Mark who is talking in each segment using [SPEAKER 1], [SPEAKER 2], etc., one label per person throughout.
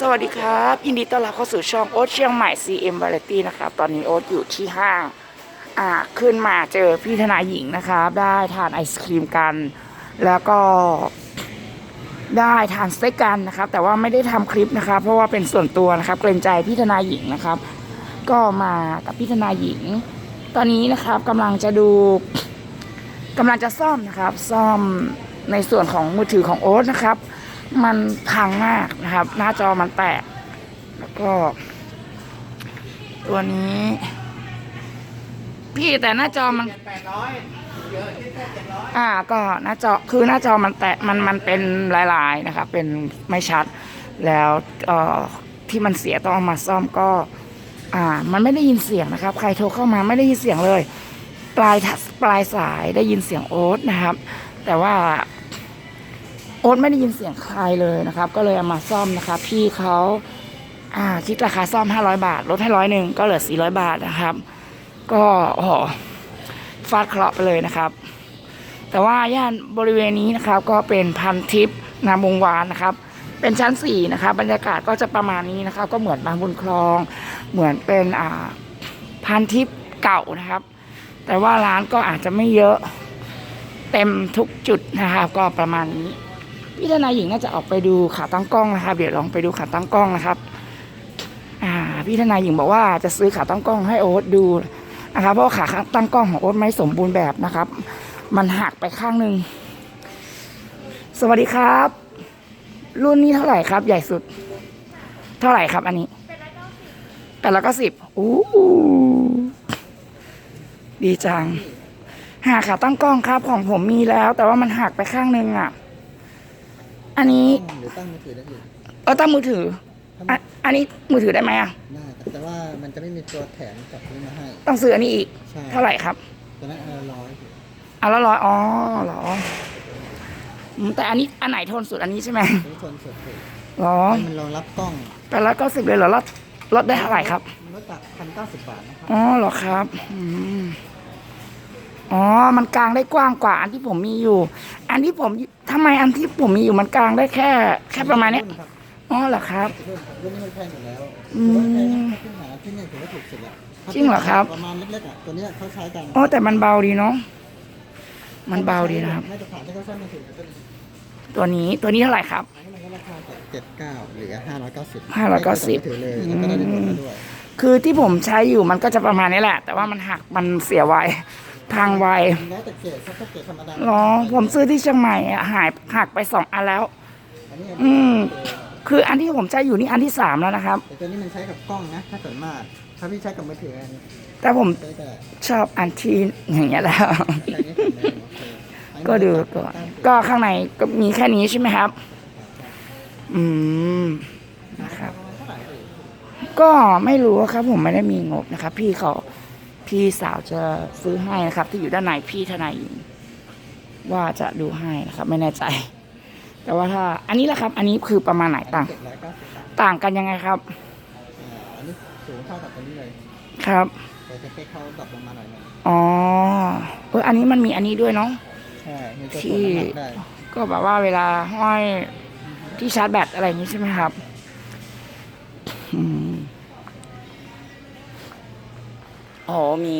[SPEAKER 1] สวัสดีครับยินดีต้อนรับเข้าสู่ช่องโอ๊ตเชียงใหม่ CM Variety นะครับตอนนี้โอ๊ตอยู่ที่ห้างอ่าขึ้นมาเจอพี่ธนาหญิงนะครับได้ทานไอศครีมกัน แล้วก็ได้ทานสเต็กกันนะครับ แต่ว่าไม่ได้ทำคลิปนะครับ เพราะว่าเป็นส่วนตัวนะครับ เกรงใจพี่ธนาหญิงนะครับ ก็มากับพี่ธนาหญิง ตอนนี้นะครับกำลังจะดูกำลังจะซ่อมนะครับ ซ่อมในส่วนของมือถือของโอ๊ตนะครับ มันพังมากนะครับ หน้าจอมันแตก แล้วก็ ตัวนี้ พี่แต่หน้าจอมัน
[SPEAKER 2] แปดร้อยเยอะแค่เจ็ดร้อย
[SPEAKER 1] อ่าก็หน้าจอคือหน้าจอมันแตะมันมันเป็นลายๆนะครับเป็นไม่ชัด แล้วเอ่อที่มันเสียต้องเอามาซ่อมก็ อ่า มันไม่ได้ยินเสียงนะครับ ใครโทรเข้ามาไม่ได้ยินเสียงเลย ปลายปลายสายได้ยินเสียงโอ๊ตนะครับ แต่ว่า โอ๊ตไม่ได้ยินเสียงใครเลยนะครับ ก็เลยเอามาซ่อมนะครับ พี่เขาอ่าคิดราคาซ่อม 500 บาท ลดให้ร้อยหนึ่งก็เหลือ 400 บาทนะครับ ก็โอ้โหฟาดเคราะห์ไปเลยนะครับ แต่ว่าย่านบริเวณนี้นะครับ ก็เป็นพันทิพย์นามวงวานนะครับ เป็นชั้นสี่นะครับ บรรยากาศก็จะประมาณนี้นะครับ ก็เหมือนบางบุญคลอง เหมือนเป็นอ่าพันทิพย์เก่านะครับ แต่ว่าร้านก็อาจจะไม่เยอะ เต็มทุกจุดนะครับ ก็ประมาณนี้ พี่ทนายหญิงน่าจะออกไปดูขาตั้งกล้องนะครับ เดี๋ยวลองไปดูขาตั้งกล้องนะครับอ่าพี่ทนายหญิงบอกว่าจะซื้อขาตั้งกล้องให้โอ๊ตดูนะครับ เพราะขาตั้งกล้องของโอ๊ตไม่สมบูรณ์แบบนะครับ มันหักไปข้างหนึ่งสวัสดีครับ รุ่นนี้เท่าไหร่ครับ ใหญ่สุด เท่าไหร่ครับ อันนี้แปดร้อยเก้าสิบอู้ดีจังหาขาตั้งกล้องครับของผมมีแล้ว แต่ว่ามันหักไปข้างหนึ่งอะ อันนี้
[SPEAKER 2] หรือตั้งมือถือได้อยู่
[SPEAKER 1] เออตั้งมือถืออะอันนี้มือถือได้ไหมอะ
[SPEAKER 2] ได้แต่ว่ามันจะไม่มีตัวแถมกับนี้มาให้
[SPEAKER 1] ต้องซื้ออันนี้อีก
[SPEAKER 2] ใช่
[SPEAKER 1] เท่าไหร่ครับ
[SPEAKER 2] ตอนนั้นเออร้อย
[SPEAKER 1] อะแล้วร้อยอ๋อเหรออืมแต่อันนี้อันไหนทนสุดอันนี้ใช่ไหม
[SPEAKER 2] ทุกคนสุดเลย
[SPEAKER 1] เหรอ
[SPEAKER 2] ให้มันรองรับกล้อง
[SPEAKER 1] แปดร้อยเก้าสิบเลยเหรอลดลดได้เท่าไหร่ครับ
[SPEAKER 2] ลดจากพันเก้าสิบบาทนะครับ
[SPEAKER 1] อ๋อเหรอครับอืมอ๋อ มันกลางได้กว้างกว่า อันที่ผมมีอยู่ อันที่ผม ทำไมอันที่ผมมีอยู่มันกลางได้แค่ แค่ประมาณเนี้ย
[SPEAKER 2] รุ่ครับ
[SPEAKER 1] อ๋อเหรอครับ
[SPEAKER 2] รุ่นครับรุ่นนี้มันแพงอยู่แล้ว
[SPEAKER 1] อืม
[SPEAKER 2] ถือว่าแพงนะที่หาที่นี่ถือว่าถูกสุดละ
[SPEAKER 1] จริงเหรอครับ
[SPEAKER 2] ประมาณเล็กๆอะตัวเนี้ยเขาใช้กัน
[SPEAKER 1] อ๋อแต่มันเบาดีเนาะมันเบาดีนะครับ
[SPEAKER 2] ไม่จะผ่านที่เขาใช้มือถือก็จะ
[SPEAKER 1] ตัวนี้ตัวนี้เท่าไหร่ครับ
[SPEAKER 2] อันนี้มันก็ราคาจากเจ็ดเก้าเหลือห้าร้อยเก้าสิบ
[SPEAKER 1] 590
[SPEAKER 2] ถือเลยแล้วก็ได้ในรถมาด้วย
[SPEAKER 1] คือที่ผมใช้อยู่มันก็จะประมาณนี้แหละ แต่ว่ามันหักมันเสียไว พังไว
[SPEAKER 2] แล้วแต่เกรดถ้าเกรดธรรมดา
[SPEAKER 1] เหรอผมซื้อที่เชียงใหม่อะหายหักไปสองอันแล้ว
[SPEAKER 2] อันนี้
[SPEAKER 1] อืม คืออันที่ผมใช้อยู่นี่อันที่สามแล้วนะครับ
[SPEAKER 2] แต่ตัวนี้มันใช้กับกล้องนะ ถ้าส่วนมากถ้าพี่ใช้กับมือถืออันนี้
[SPEAKER 1] แต่ผม
[SPEAKER 2] ใช้แต่
[SPEAKER 1] ชอบอันที่อย่างเงี้ยแล้ว
[SPEAKER 2] ใช้นี้ส่วนมากโอเคอันนี้
[SPEAKER 1] ก็ดูก่อนก็ข้างในก็มีแค่นี้ใช่ไหมครับ อืม
[SPEAKER 2] นะครับเท่าไหร่เอ่ย
[SPEAKER 1] ก็ไม่รู้ครับผมไม่ได้มีงบนะครับ พี่เขา พี่สาวจะซื้อให้นะครับ ที่อยู่ด้านในพี่ทนายหญิงว่าจะดูให้นะครับ ไม่แน่ใจ แต่ว่าถ้า อันนี้แหละครับ อันนี้คือประมาณไหนต่าง
[SPEAKER 2] เจ็ดร้อยเก้าสิบบาท
[SPEAKER 1] ต่างกันยังไงครับ
[SPEAKER 2] อ่าอันนี้สูงเท่ากับตัวนี้เลย
[SPEAKER 1] ครับ
[SPEAKER 2] แต่สเปคเขาดรอปลงมาหน่อยหนึง
[SPEAKER 1] อ๋อ เอออันนี้มันมีอันนี้ด้วยเนาะ
[SPEAKER 2] ใช่มีตัว
[SPEAKER 1] ที่
[SPEAKER 2] ถ่วงน้ำหนักได้
[SPEAKER 1] ก็แบบว่าเวลาห้อยที่ชาร์จแบตอะไรอย่างนี้ใช่ไหมครับ อืม อ๋อมี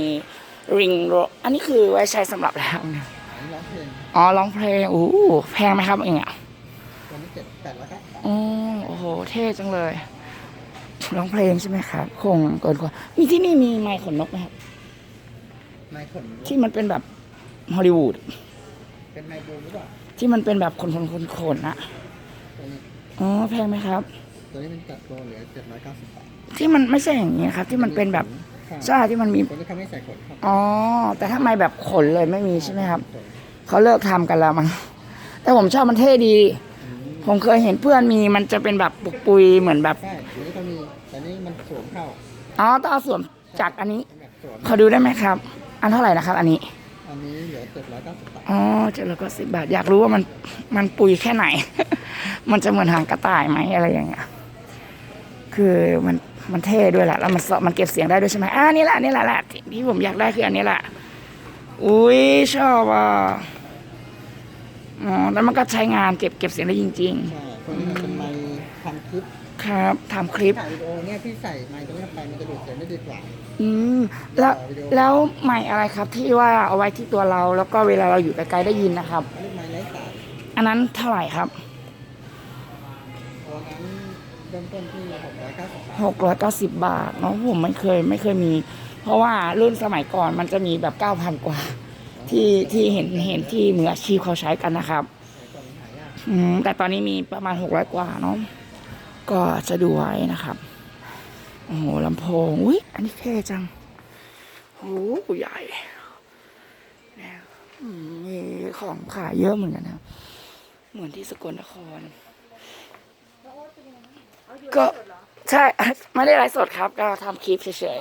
[SPEAKER 1] ริงโรอันนี้คือไว้ใช้สำหรับแล้วเนี่ย
[SPEAKER 2] อันนี้ร้องเพลง
[SPEAKER 1] อ๋อร้องเพลงโอ้โหแพงไหมครับเองอะ
[SPEAKER 2] ตัวนี้เจ็ดแปดร้อยเก้า
[SPEAKER 1] อ๋อโอ้โห เท่จังเลย ร้องเพลงใช่ไหมครับ คงเกินกว่ามีที่นี่มีไมค์ขนนกไหมครับ
[SPEAKER 2] ไมค์ขน
[SPEAKER 1] ที่มันเป็นแบบฮอลลีวูด
[SPEAKER 2] เป็นไมค์บูมหรือเปล่า
[SPEAKER 1] ที่มันเป็นแบบขนขนขนขนอะ
[SPEAKER 2] ตัวนี้
[SPEAKER 1] อ๋อแพงไหมครับ
[SPEAKER 2] ตัวนี้เป็นจัดโปรเหลือเจ็ดร้อยเก้าสิบบาท
[SPEAKER 1] ที่มันไม่ใช่อย่างนี้ครับ ที่มันเป็นแบบ
[SPEAKER 2] ค่ะ
[SPEAKER 1] ใช่ที่มันมี
[SPEAKER 2] ตัวนี้เขาไม่ใส่ขนครับ
[SPEAKER 1] อ๋อแต่ถ้าไม่แบบขนเลยไม่มีใช่ไหมครับ
[SPEAKER 2] ขน
[SPEAKER 1] เขาเลิกทำกันแล้วมั้งแต่ผมชอบมันเท่ดี
[SPEAKER 2] อืม
[SPEAKER 1] ผมเคยเห็นเพื่อนมีมันจะเป็นแบบปุกปุยเหมือนแบบ
[SPEAKER 2] ใช่ตัวนี้ก็มีแต่นี่มันสวมเข้า
[SPEAKER 1] อ๋อต้องเอาสวมจากอันนี้
[SPEAKER 2] เป็นแบบสวม
[SPEAKER 1] ขอดูได้ไหมครับ อันเท่าไหร่นะครับ อันนี้
[SPEAKER 2] อันนี้เหลือเจ็ดร้อยเก้าสิบบาท
[SPEAKER 1] อ๋อเจ็ดร้อยก็สิบบาท อยากรู้ว่ามันมันปุยแค่ไหน มันจะเหมือนหางกระต่ายไหมอะไรอย่างเงี้ย คือมันมันเท่ด้วยแหละแล้วมันสมันเก็บเสียงได้ด้วยใช่ไหมอ่านี่แหละนี่แหละแหละที่ที่ผมอยากได้คืออันนี้แหละอุ้ยชอบอะอ๋อแล้วมันก็ใช้งานเก็บเก็บเสียงได้จริง
[SPEAKER 2] ใช่ตัวนี้มันเป็นไมค์พันคลิป
[SPEAKER 1] ครับทำคลิป
[SPEAKER 2] ถ่ายวิดีโอเนี่ยพี่ใส่ไมค์ตรงนี้ไปมันจะดูดเสียงได้ดีกว่า
[SPEAKER 1] อืมแล้วแล้วใหม่อะไรครับที่ว่าเอาไว้ที่ตัวเราแล้วก็เวลาเราอยู่ไกลๆได้ยินนะครับ
[SPEAKER 2] เรียกไมค์ไร้สาย
[SPEAKER 1] อันนั้นเท่าไหร่ครับ
[SPEAKER 2] ตัวนั้น เริ่มต้นที่หกร้อยเก้าสิบบาท
[SPEAKER 1] เนาะผมไม่เคยไม่เคยมี เพราะว่ารุ่นสมัยก่อนมันจะมีแบบเก้าพันกว่า ที่ที่เห็นเห็นที่มืออาชีพเขาใช้กันนะครับ
[SPEAKER 2] อืม
[SPEAKER 1] แต่ตอนนี้มีประมาณหกร้อยกว่าเนาะก็จะดูไว้นะครับโอ้โหลำโพงอุ้ยอันนี้เท่จังโอ้โหใหญ่มีของขายเยอะเหมือนกันนะ เหมือนที่สกลนคร ก็ใช่ไม่ได้ไลฟ์สดครับ ก็ทำคลิปเฉย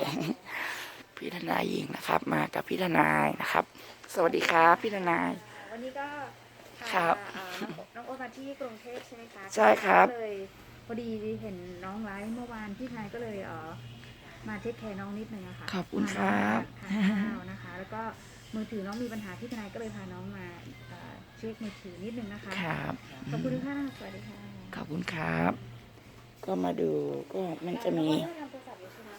[SPEAKER 1] ๆ พี่ทนายหญิงนะครับ มากับพี่ทนายนะครับ สวัสดีครับพี่ทนาย
[SPEAKER 3] วันนี้ก็พา
[SPEAKER 1] ครับ
[SPEAKER 3] เอ่อน้องน้องโอ๊ตมาที่กรุงเทพใช่ไหมคะ
[SPEAKER 1] ใช่ครับ
[SPEAKER 3] ก็เลยพอดีเห็นน้องไลฟ์เมื่อวานพี่ทนายก็เลยเออมาเทคแคร์น้องนิดนึงอะค่ะ
[SPEAKER 1] ขอบคุณครับ
[SPEAKER 3] พาน้องมาทานข้าวนะคะ แล้วก็มือถือน้องมีปัญหาพี่ทนายก็เลยพาน้องมาเอ่อเช็คมือถือนิดนึงนะคะ
[SPEAKER 1] ครับ
[SPEAKER 3] ขอบคุณทุกท่านนะคะสวัสดีค่ะ
[SPEAKER 1] ขอบคุณครับ ก็มาดูก็มันจะมี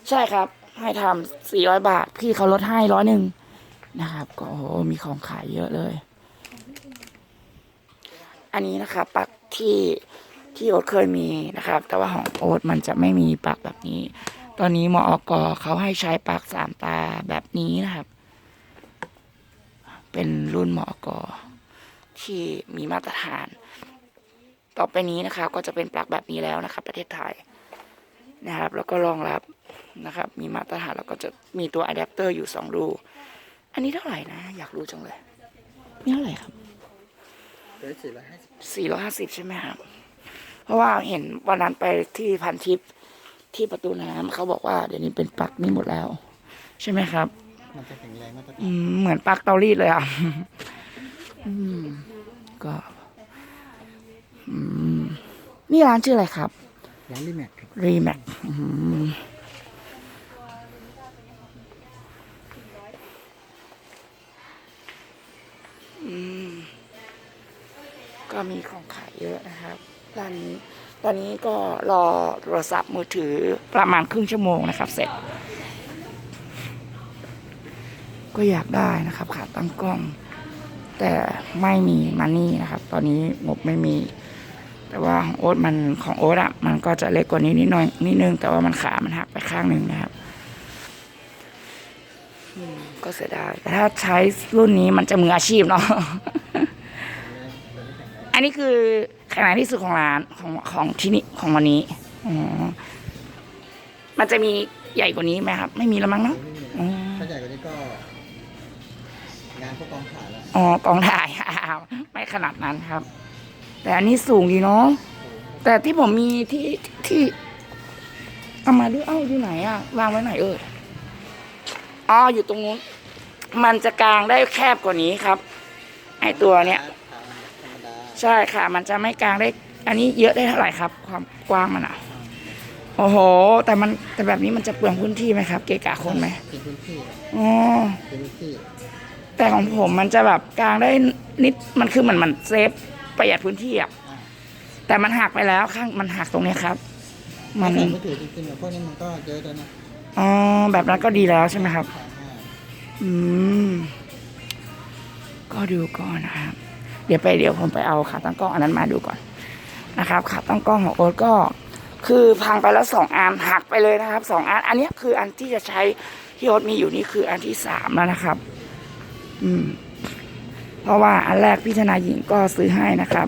[SPEAKER 3] ใช่
[SPEAKER 1] ครับ ให้ทำสี่ร้อยบาท พี่เขาลดให้ร้อยหนึ่งนะครับ ก็โอ้มีของขายเยอะเลย อันนี้นะครับปักที่ที่โอ๊ตเคยมีนะครับ แต่ว่าของโอ๊ตมันจะไม่มีปักแบบนี้ ตอนนี้มออกเขาให้ใช้ปักสามตาแบบนี้นะครับ เป็นรุ่นมอกที่มีมาตรฐาน ต่อไปนี้นะครับก็จะเป็นปลั๊กแบบนี้แล้วนะครับ ประเทศไทยนะครับ แล้วก็รองรับนะครับ มีมาตรฐานแล้วก็จะมีตัวอะแดปเตอร์อยู่สองรูอันนี้เท่าไหร่นะ อยากรู้จังเลยนี่เท่าไหร่ครับ
[SPEAKER 2] เหลือสี่ร้อยห้าสิบ
[SPEAKER 1] สี่ร้อยห้าสิบใช่ไหมครับ เพราะว่าเห็นวันนั้นไปที่พันทิปที่ประตูน้ำเขาบอกว่าเดี๋ยวนี้เป็นปลั๊กนี่หมดแล้ว ใช่ไหมครับ
[SPEAKER 2] มันจะแข็งแรงมาตรฐา
[SPEAKER 1] อื
[SPEAKER 2] น
[SPEAKER 1] มเหมือนปลั๊กเตารีดเลยอะอืมก็อืม นี่ร้านชื่ออะไรครับ
[SPEAKER 2] ร้านรีแมทครับ
[SPEAKER 1] รีแมทก็มีของขายเยอะนะครับร้านนี้ตอนนี้ก็รอโทรศัพท์มือถือประมาณครึ่งชั่วโมงนะครับ เสร็จ ก็อยากได้นะครับขาตั้งกล้อง แต่ไม่มีมันนี่นะครับ ตอนนี้งบไม่มี แต่ว่าของโอ๊ตมันของโอ๊ตอะมันก็จะเล็กกว่านี้นิดหน่อยนิดนึง แต่ว่ามันขา มันหักไปข้างหนึ่งนะครับอืมก็เสียดายแต่ถ้าใช้รุ่นนี้มันจะมืออาชีพเนาะอันนี้คือขนาดที่สุดของร้านของของที่นี่ของวันนี้อ๋อมันจะมีใหญ่กว่านี้ไหมครับ ไม่มีแล้วมั้งเนาะ
[SPEAKER 2] ไม่มี
[SPEAKER 1] อ๋อ
[SPEAKER 2] ถ้าใหญ่กว่านี้ก็ งานพวกกองถ่ายแล้ว
[SPEAKER 1] อ๋อกองถ่ายอ้าวไม่ขนาดนั้นครับ แต่อันนี้สูงดีเนาะแต่ที่ผมมีที่ที่เอามาด้วยเอ้าอยู่ไหนอะวางไว้ไหนเอ่ยอ๋ออยู่ตรงนู้นมันจะกลางได้แคบกว่านี้ครับ ไอตัวเนี้ยใช่ค่ะ มันจะไม่กลางได้ อันนี้เยอะได้เท่าไหร่ครับ ความกว้างมันอะโอ้โห แต่มันแต่แบบนี้มันจะเปลืองพื้นที่ไหมครับ เกะกะคนไหม
[SPEAKER 2] พื้นที่
[SPEAKER 1] อ๋อ
[SPEAKER 2] พื้นที่
[SPEAKER 1] แต่ของผมมันจะแบบกลางได้นิดมันคือเหมือนมันเซฟ ประหยัดพื้นที่อะ
[SPEAKER 2] อ่า
[SPEAKER 1] แต่มันหักไปแล้วข้างมันหักตรงเนี้ยครับ มัน
[SPEAKER 2] ถ้าใส่มือถือจริงๆแบบพวกนี้มันก็เยอะแล้วนะ
[SPEAKER 1] อ๋อแบบนั้นก็ดีแล้วใช่ไหมครับ
[SPEAKER 2] ขายง่าย
[SPEAKER 1] อืม ก็ดูก่อนนะครับ เดี๋ยวไปเดี๋ยวผมไปเอาขาตั้งกล้องอันนั้นมาดูก่อนนะครับขาตั้งกล้องของโอ๊ตก็ คือพังไปแล้วสองอันหักไปเลยนะครับสองอันอันเนี้ยคืออันที่จะใช้ที่โอ๊ตมีอยู่นี่คืออันที่สามแล้วนะครับ อืมเพ ราะว่าอันแรกพี่ธนาหญิงก็ซื้อให้นะครับ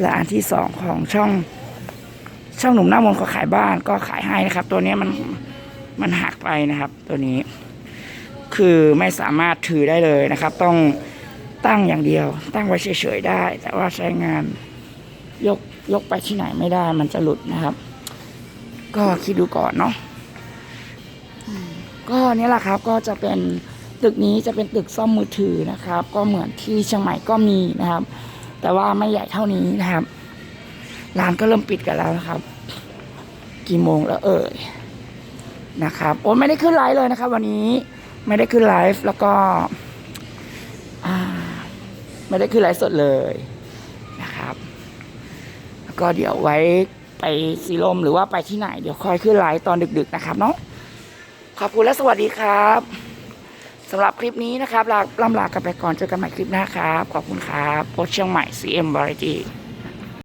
[SPEAKER 1] และอันที่สองของช่องช่องหนุ่มหน้ามนต์ขอขายบ้านก็ขายให้นะครับ ตัวนี้มันมันหักไปนะครับ ตัวนี้ คือไม่สามารถถือได้เลยนะครับ ต้องตั้งอย่างเดียว ตั้งไว้เฉยๆได้ แต่ว่าใช้งานยกยกไปที่ไหนไม่ได้ มันจะหลุดนะครับ ก็คิดดูก่อนเนาะก็นี่แหละครับก็จะเป็น ตึกนี้จะเป็นตึกซ่อมมือถือนะครับ ก็เหมือนที่เชียงใหม่ก็มีนะครับ แต่ว่าไม่ใหญ่เท่านี้นะครับร้านก็เริ่มปิดกันแล้วนะครับ กี่โมงแล้วเอ่ยนะครับโอ้ไม่ได้ขึ้นไลฟ์เลยนะครับ วันนี้ไม่ได้ขึ้นไลฟ์แล้วก็ไม่ได้ขึ้นไลฟ์สดเลยนะครับ แล้วก็เดี๋ยวไว้ไปสีลมหรือว่าไปที่ไหน เดี๋ยวคอยขึ้นไลฟ์ตอนดึก ๆ นะครับเนาะขอบคุณและสวัสดีครับ สำหรับคลิปนี้นะครับลาล่ำลากันไปก่อนเจอกันใหม่คลิปหน้าครับ ขอบคุณครับโพสเชียงใหม่ CM Variety